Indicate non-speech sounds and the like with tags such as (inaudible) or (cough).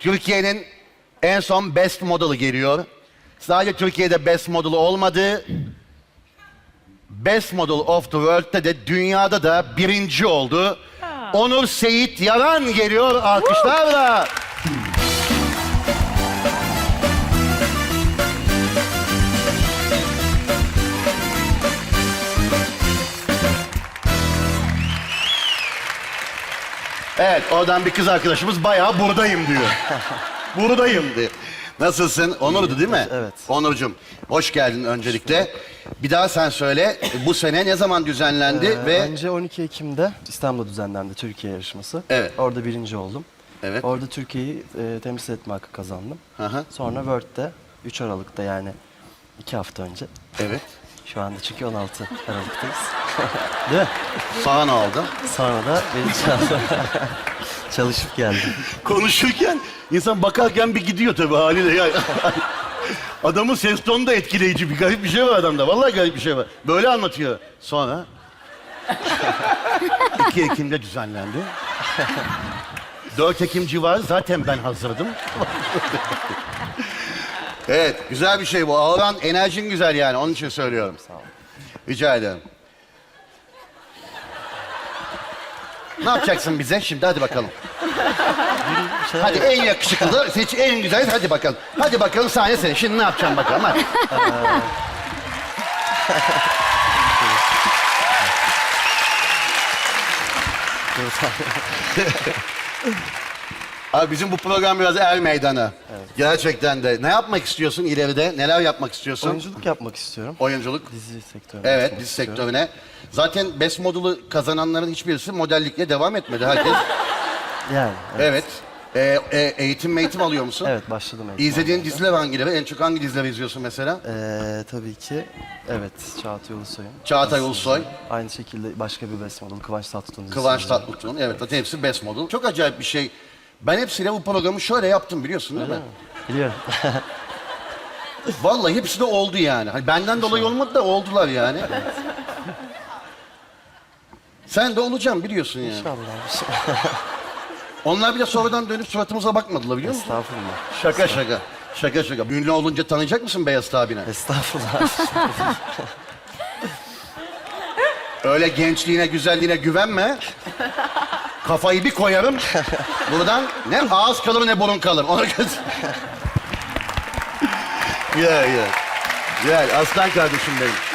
Türkiye'nin en son Best Model'ı geliyor. Sadece Türkiye'de Best Model olmadı. Best Model of the World'de de dünyada da birinci oldu. Onur Seyit Yaran geliyor alkışlarla. Evet, oradan bir kız arkadaşımız bayağı buradayım diyor. (laughs) buradayım diyor. Nasılsın? Onur'du değil mi? Evet. Onurcuğum, hoş geldin öncelikle. Bir daha sen söyle, bu sene ne zaman düzenlendi Ee, ve... Önce 12 Ekim'de İstanbul'da düzenlendi Türkiye yarışması. Evet. Orada birinci oldum. Evet. Orada Türkiye'yi e, temsil etme hakkı kazandım. Hı hı. Sonra World'de 3 Aralık'ta yani 2 hafta önce. Evet. Şu anda çünkü 16 Aralık'tayız. Değil mi? Ne oldu? Sonra da hafta (laughs) çalışıp geldim. Konuşurken insan bakarken bir gidiyor tabii haliyle. Yani. (laughs) Adamın ses tonu da etkileyici. Bir garip bir şey var adamda. Vallahi garip bir şey var. Böyle anlatıyor. Sonra (laughs) 2 Ekim'de düzenlendi. 4 Ekim civarı zaten ben hazırdım. evet, güzel bir şey bu. Ağıran enerjin güzel yani. Onun için söylüyorum. Sağ olun. Rica ederim. Ne yapacaksın bize şimdi? Hadi bakalım. Şey, Hadi en yakışıklı, seç en güzel. Hadi bakalım. Hadi bakalım sahne senin. Şimdi ne yapacaksın bakalım hadi. Abi bizim bu program biraz er meydanı. Gerçekten de. Ne yapmak istiyorsun ileride? Neler yapmak istiyorsun? Oyunculuk yapmak istiyorum. Oyunculuk. Dizi sektörüne Evet, atılmak dizi istiyorum. sektörüne. Zaten Best Model'ı kazananların hiçbirisi modellikle devam etmedi. Herkes. (laughs) Yani. Evet. Ee, e, eğitim eğitim alıyor musun? evet başladım. eğitim İzlediğin almaya. diziler hangileri? En çok hangi dizileri izliyorsun mesela? Ee, tabii ki evet Çağatay Ulusoy'un. Çağatay Ulusoy, Aynı şekilde başka bir best model Kıvanç Tatlıtuğ'un dizisi. Kıvanç Tatlıtuğ'un. Evet, zaten hepsi Best Model. Çok acayip bir şey. Ben hepsiyle bu programı şöyle yaptım biliyorsun değil mi? Biliyorum. Vallahi hepsi de oldu yani. Hani benden dolayı olmadı da oldular yani. Sen de olacaksın biliyorsun yani. İnşallah. (laughs) Onlar bile sonradan dönüp suratımıza bakmadılar biliyor musun? Estağfurullah. Şaka şaka. Şaka şaka. Ünlü olunca tanıyacak mısın Beyaz abine? Estağfurullah. (laughs) Öyle gençliğine, güzelliğine güvenme. Kafayı bir koyarım. Buradan ne ağız kalır ne burun kalır. Ona göre... (laughs) Gel gel. Gel aslan kardeşim benim.